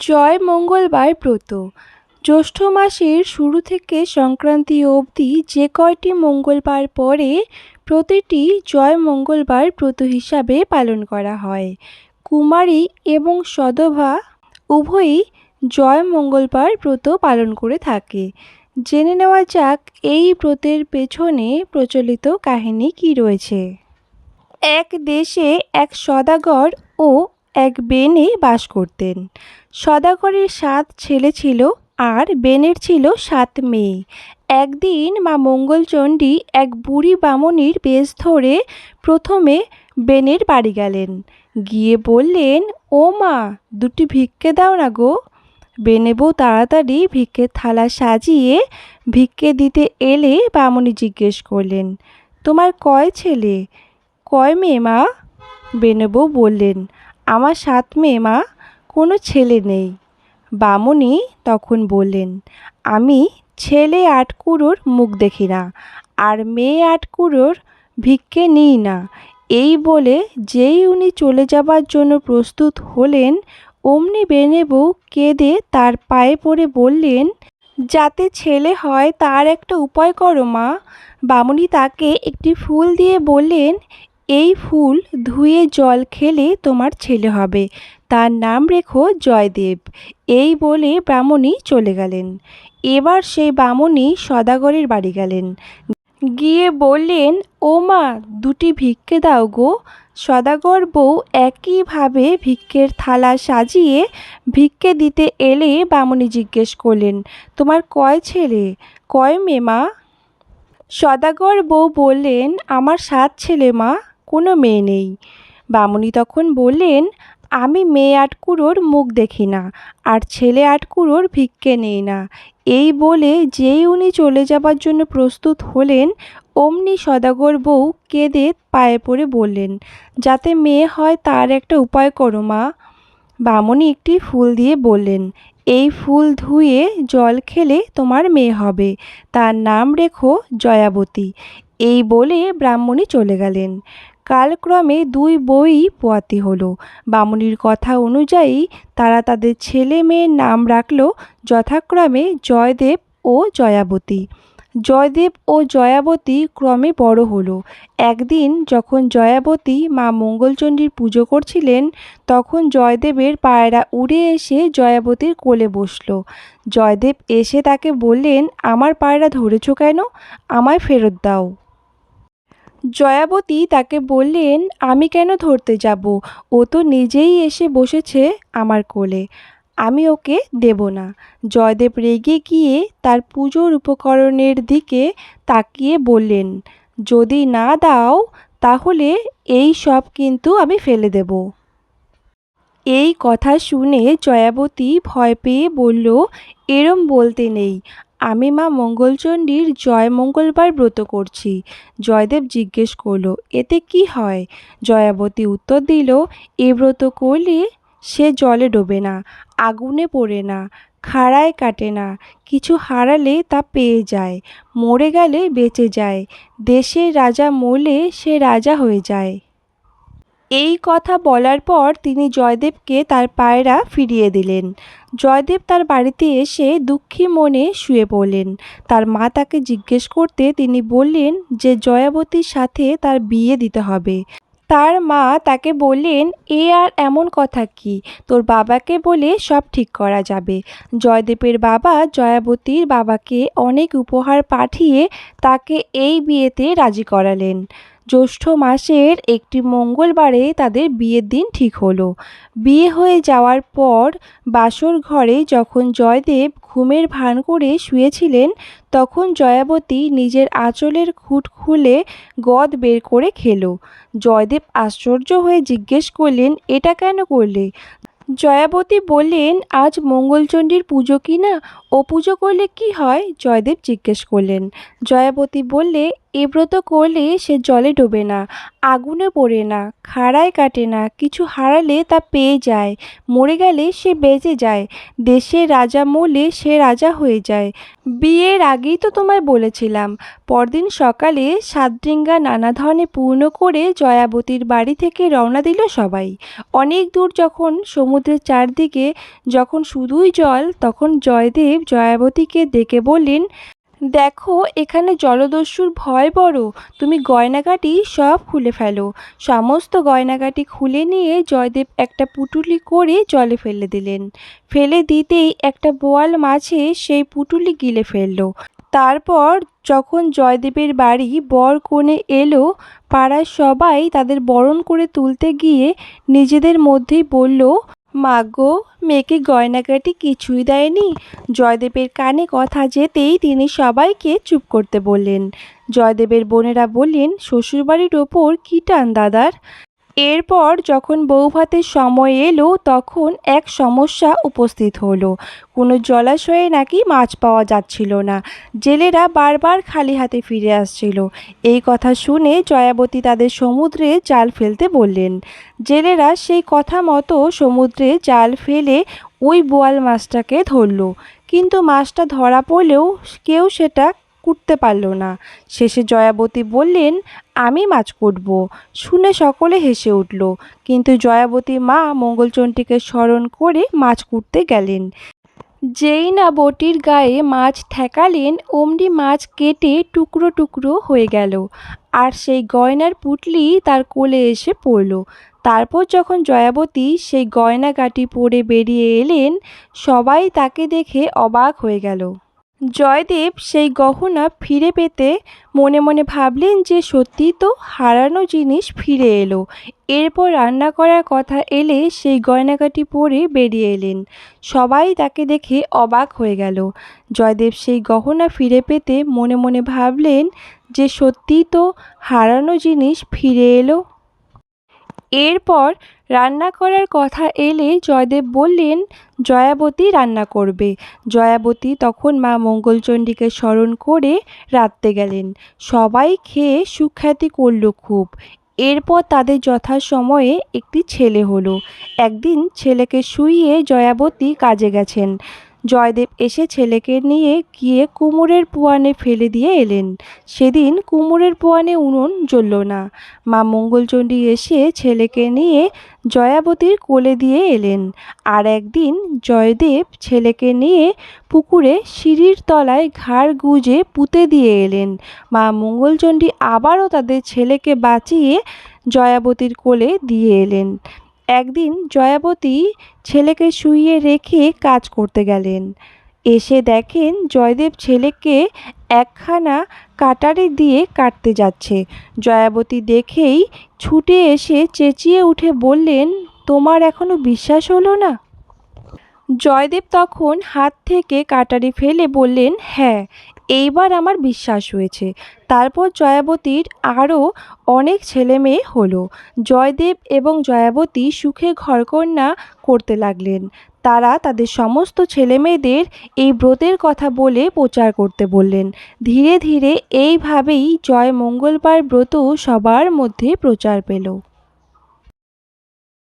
জয় মঙ্গলবার ব্রত। জ্যৈষ্ঠ মাসের শুরু থেকে সংক্রান্তি অবধি যে কয়টি মঙ্গলবার পরে প্রতিটি জয় মঙ্গলবার ব্রত হিসাবে পালন করা হয়। কুমারী এবং সদভা উভয়ই জয় মঙ্গলবার ব্রত পালন করে থাকে। জেনে নেওয়া যাক এই ব্রতের পেছনে প্রচলিত কাহিনী কী রয়েছে। এক দেশে এক সদাগর ও এক বেনে বাস করতেন। সদাগরের সাত ছেলে ছিল আর বেনের ছিল সাত মেয়ে। একদিন মা মঙ্গলচণ্ডী এক বুড়ি বামুনির বেশ ধরে প্রথমে বেনের বাড়ি গেলেন। গিয়ে বললেন, ও মা, দুটি ভিক্ষে দাও না গো। বেনে বউ তাড়াতাড়ি ভিক্ষের থালা সাজিয়ে ভিক্ষে দিতে এলে বামুনি জিজ্ঞেস করলেন, তোমার কয় ছেলে? কয় মেয়ে মা? বেনে বউ বললেন আমার সাত মেয়ে মা, কোনো ছেলে নেই। বামুনি তখন বললেন, আমি ছেলে আটকুড়োর মুখ দেখি না, আর মেয়ে আটকুড়োর ভিক্ষে নিই না। এই বলে যেই উনি চলে যাবার জন্য প্রস্তুত হলেন, অমনি বেনে বউ কেঁদে তার পায়ে পড়ে বললেন, যাতে ছেলে হয় তার একটা উপায় করো মা। বামুনি তাকে একটি ফুল দিয়ে বললেন এই ফুল ধুয়ে জল খেলে তোমার ছেলে হবে। তার নাম রেখো জয়দেব। এই বলে ব্রাহ্মণী চলে গেলেন। এবার সেই বামুনি সদাগরের বাড়ি গেলেন। গিয়ে বললেন, ও মা, দুটি ভিক্ষে দাও গো। সদাগর বউ একইভাবে ভিক্ষের থালা সাজিয়ে ভিক্ষে দিতে এলে বামুনি জিজ্ঞেস করলেন, তোমার কয় ছেলে? কয় মেয়ে মা? সদাগর বউ বললেন, আমার সাত ছেলে মা। কোনো মেয়ে নেই। বামুনি তখন বললেন, আমি মেয়ে আটকুড়োর মুখ দেখি না, আর ছেলে আটকুড়োর ভিক্ষে নেই না। এই বলে যেই উনি চলে যাবার জন্য প্রস্তুত হলেন, অমনি সদাগর বউ কেঁদে পায়ে পড়ে বললেন, যাতে মেয়ে হয় তার একটা উপায় করো মা। বামুনি একটি ফুল দিয়ে বললেন, এই ফুল ধুয়ে জল খেলে তোমার মেয়ে হবে। তার নাম রেখো জয়াবতী। এই বলে ব্রাহ্মণী চলে গেলেন। কালক্রমে দুই বই পোয়াতি হলো। বামুনির কথা অনুযায়ী তারা তাদের ছেলে মেয়ের নাম রাখল যথাক্রমে জয়দেব ও জয়াবতী। জয়দেব ও জয়াবতী ক্রমে বড় হলো। একদিন যখন জয়াবতী মা মঙ্গলচণ্ডীর পুজো করছিলেন, তখন জয়দেবের পায়রা উড়ে এসে জয়াবতীর কোলে বসল। জয়দেব এসে তাকে বললেন, আমার পায়রা ধরেছ কেন? আমায় ফেরত দাও। জয়াবতী তাকে বললেন, আমি কেন ধরতে যাব? ও তো নিজেই এসে বসেছে আমার কোলে। আমি ওকে দেব না। জয়দেব রেগে গিয়ে তার পুজোর উপকরণের দিকে তাকিয়ে বললেন, যদি না দাও, তাহলে এই সব কিন্তু আমি ফেলে দেব। এই কথা শুনে জয়াবতী ভয় পেয়ে বলল, এরম বলতে নেই। আমি মা মঙ্গলচণ্ডীর জয় মঙ্গলবার ব্রত করছি। জয়দেব জিজ্ঞেস করল, এতে কি হয়? জয়াবতী উত্তর দিল, এ ব্রত করলে সে জলে ডোবে না, আগুনে পড়ে না, খাড়ায় কাটে না, কিছু হারালে তা পেয়ে যায়, মরে গেলে বেঁচে যায়, দেশের রাজা মরলে সে রাজা হয়ে যায়। এই কথা বলার পর তিনি জয়দেবকে তার পায়রা ফিরিয়ে দিলেন। জয়দেব তার বাড়িতে এসে দুঃখী মনে শুয়ে পড়লেন। তার মা তাকে জিজ্ঞেস করতে তিনি বললেন যে, জয়াবতীর সাথে তার বিয়ে দিতে হবে। তার মা তাকে বললেন, এ আর এমন কথা কি? তোর বাবাকে বলে সব ঠিক করা যাবে। জয়দেবের বাবা জয়াবতীর বাবাকে অনেক উপহার পাঠিয়ে তাকে এই বিয়েতে রাজি করালেন। জ্যৈষ্ঠ মাসের একটি মঙ্গলবারে তাদের বিয়ের দিন ঠিক হলো। বিয়ে হয়ে যাওয়ার পর বাসর ঘরে যখন জয়দেব ঘুমের ভান করে শুয়েছিলেন, তখন জয়াবতী নিজের আঁচলের খুঁট খুলে গদ বের করে খেলো। জয়দেব আশ্চর্য হয়ে জিজ্ঞেস করলেন, এটা কেন করলে? জয়াবতী বললেন, আজ মঙ্গলচণ্ডীর পুজো কি না? ও পুজো করলে কি হয়? জয়দেব জিজ্ঞেস করলেন। জয়াবতী বললে এ ব্রত করলে সে জলে ডোবে না, আগুনে পড়ে না, খাড়ায় কাটে না, কিছু হারালে তা পেয়ে যায়, মরে গেলে সে বেঁচে যায় দেশের রাজা মরলে সে রাজা হয়ে যায়। বিয়ের আগেই তো তোমায় বলেছিলাম, পরদিন সকালে সাতডিঙ্গা নানা ধরনের পূর্ণ করে জয়াবতীর বাড়ি থেকে রওনা দিল সবাই। অনেক দূর যখন সমুদ্রের চারদিকে যখন শুধুই জল, তখন জয়দেব জয়াবতীকে ডেকে বললেন দেখো, এখানে জলদস্যুর ভয় বড়। তুমি গয়নাগাটি সব খুলে ফেলো। সমস্ত গয়নাগাটি খুলে নিয়ে জয়দেব একটা পুটুলি করে জলে ফেলে দিলেন। ফেলে দিতেই একটা বোয়াল মাছে সেই পুটুলি গিলে ফেলল। তারপর যখন জয়দেবের বাড়ি বর কোণে এলো, পাড়ার সবাই তাদের বরণ করে তুলতে গিয়ে নিজেদের মধ্যেই বলল মাগো মেয়েকে গয়নাগাটি কিছুই দেয়নি। জয়দেবের কানে কথা যেতেই তিনি সবাইকে চুপ করতে বললেন। জয়দেবের বোনেরা বললেন, শ্বশুরবাড়ির ওপর কী টান দাদার? এরপর যখন বৌভাতের সময় এলো, তখন এক সমস্যা উপস্থিত হলো। কোনো জলাশয়ে নাকি মাছ পাওয়া যাচ্ছিল না। জেলেরা বারবার খালি হাতে ফিরে আসছিল। এই কথা শুনে জয়াবতী তাদের সমুদ্রে জাল ফেলতে বললেন। জেলেরা সেই কথা মতো সমুদ্রে জাল ফেলে ওই বোয়াল মাছটাকে ধরলো। কিন্তু মাছটা ধরা পড়লেও কেউ সেটা কুটতে পারল না। শেষে জয়াবতী বললেন, আমি মাছ কুটব শুনে সকলে হেসে উঠল। কিন্তু জয়াবতী মা মঙ্গলচণ্ডীকে স্মরণ করে মাছ কুটতে গেলেন। যেই না বটির গায়ে মাছ ঠেকালেন, অমনি মাছ কেটে টুকরো টুকরো হয়ে গেল। আর সেই গয়নার পুটলি তার কোলে এসে পড়ল। তারপর যখন জয়াবতী সেই গয়নাগাটি পরে বেরিয়ে এলেন, সবাই তাকে দেখে অবাক হয়ে গেল। জয়দেব সেই গহনা ফিরে পেতে মনে মনে ভাবলেন যে সত্যিই তো হারানো জিনিস ফিরে এলো। এরপর রান্না করার কথা এলে সেই গয়নাকাটি পরে বেরিয়ে এলেন। সবাই তাকে দেখে অবাক হয়ে গেল। জয়দেব সেই গহনা ফিরে পেতে মনে মনে ভাবলেন যে সত্যিই তো হারানো জিনিস ফিরে এলো। এরপর রান্না করার কথা এলে জয়দেব বললেন, জয়াবতী রান্না করবে। জয়াবতী তখন মা মঙ্গলচণ্ডীকে স্মরণ করে রাঁধতে গেলেন। সবাই খেয়ে সুখ্যাতি করল খুব। এরপর তাদের যথাসময়ে একটি ছেলে হলো। একদিন ছেলেকে শুইয়ে জয়াবতী কাজে গেছেন। জয়দেব এসে ছেলেকে নিয়ে গিয়ে কুমোরের পোয়ানে ফেলে দিয়ে এলেন। সেদিন কুমোরের পোয়ানে উনুন জ্বলল না। মা মঙ্গলচণ্ডী এসে ছেলেকে নিয়ে জয়াবতীর কোলে দিয়ে এলেন। আর একদিন জয়দেব ছেলেকে নিয়ে পুকুরে সিঁড়ির তলায় ঘাড় গুজে পুঁতে দিয়ে এলেন। মা মঙ্গলচণ্ডী আবারও তাদের ছেলেকে বাঁচিয়ে জয়াবতীর কোলে দিয়ে এলেন। একদিন জয়াবতী ছেলেকে শুইয়ে রেখে কাজ করতে গেলেন। এসে দেখেন জয়দেব ছেলেকে একখানা কাটারি দিয়ে কাটতে যাচ্ছে। জয়াবতী দেখেই ছুটে এসে চেঁচিয়ে উঠে বললেন, তোমার এখনও বিশ্বাস হলো না? জয়দেব তখন হাত থেকে কাটারি ফেলে বললেন হ্যাঁ এইবার আমার বিশ্বাস হয়েছে। তারপর জয়াবতীর আরও অনেক ছেলে মেয়ে হলো। জয়দেব এবং জয়াবতী সুখে ঘরকন্যা করতে লাগলেন। তারা তাদের সমস্ত ছেলেমেয়েদের এই ব্রতের কথা বলে প্রচার করতে বললেন। ধীরে ধীরে এইভাবেই জয় মঙ্গলবার ব্রত সবার মধ্যে প্রচার পেল।